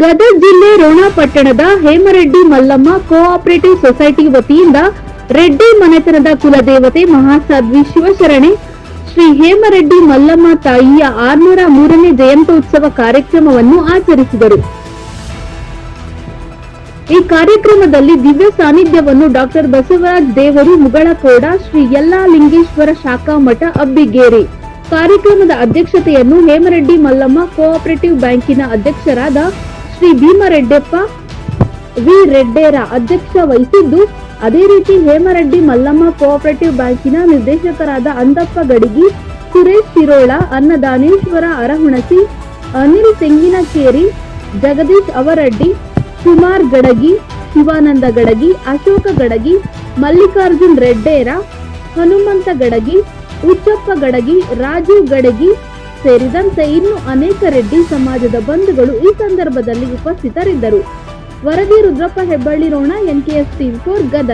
ಗದಗ ಜಿಲ್ಲೆ ರೋಣ ಪಟ್ಟಣದ Hemareddy Mallamma cooperative society ವತಿಯಿಂದ ರೆಡ್ಡಿ ಮನೆತನದ ಕುಲದೇವತೆ ಮಹಾಸಾಧ್ವಿ ಶಿವಶರಣೆ. ಶ್ರೀ ಹೇಮರೆಡ್ಡಿ ಮಲ್ಲಮ್ಮ ತಾಯಿಯ ಆರ್ನೂರ ಮೂರನೇ ಜಯಂತ್ಯೋತ್ಸವ ಕಾರ್ಯಕ್ರಮವನ್ನು ಆಚರಿಸಿದರು. ಈ ಕಾರ್ಯಕ್ರಮದಲ್ಲಿ ದಿವ್ಯ ಸಾನ್ನಿಧ್ಯವನ್ನು ಡಾಕ್ಟರ್ ಬಸವರಾಜ್ ದೇವರು ಮುಗಳಕೋಡ ಶ್ರೀ ಯಲ್ಲಾ ಲಿಂಗೇಶ್ವರ ಶಾಖಾ ಮಠ ಅಬ್ಬಿಗೇರಿ. ಕಾರ್ಯಕ್ರಮದ ಅಧ್ಯಕ್ಷತೆಯನ್ನು ಹೇಮರೆಡ್ಡಿ ಮಲ್ಲಮ್ಮ ಕೋಆಪರೇಟಿವ್ ಬ್ಯಾಂಕಿನ ಅಧ್ಯಕ್ಷರಾದ ಶ್ರೀ ಭೀಮರೆಡ್ಡಪ್ಪ ವಿ ರೆಡ್ಡೇರ ಅಧ್ಯಕ್ಷ ವಹಿಸಿದ್ದು, ಅದೇ ರೀತಿ ಹೇಮರೆಡ್ಡಿ ಮಲ್ಲಮ್ಮ ಕೋಆಪರೇಟಿವ್ ಬ್ಯಾಂಕಿನ ನಿರ್ದೇಶಕರಾದ ಅಂದಪ್ಪ ಗಡಿಗಿ, ಸುರೇಶ್ ಶಿರೋಳ ಅನ್ನದಾನೇಶ್ವರ ಅರಹುಣಸಿ, ಅನಿಲ್ ತೆಂಗಿನಕೇರಿ, ಜಗದೀಶ್ ಅವರಡ್ಡಿ, ಕುಮಾರ್ ಗಡಗಿ, ಶಿವಾನಂದ ಗಡಗಿ, ಅಶೋಕ ಗಡಗಿ, ಮಲ್ಲಿಕಾರ್ಜುನ್ ರೆಡ್ಡೇರ, ಹನುಮಂತ ಗಡಗಿ, ಉಚ್ಚಪ್ಪ ಗಡಗಿ, ರಾಜೀವ್ ಗಡಗಿ ಸೇರಿದಂತೆ ಇನ್ನು ಅನೇಕ ರೆಡ್ಡಿ ಸಮಾಜದ ಬಂಧುಗಳು ಈ ಸಂದರ್ಭದಲ್ಲಿ ಉಪಸ್ಥಿತರಿದ್ದರು. ವರದಿ Rudrappa Hebballi Ron NKS T four Gadag.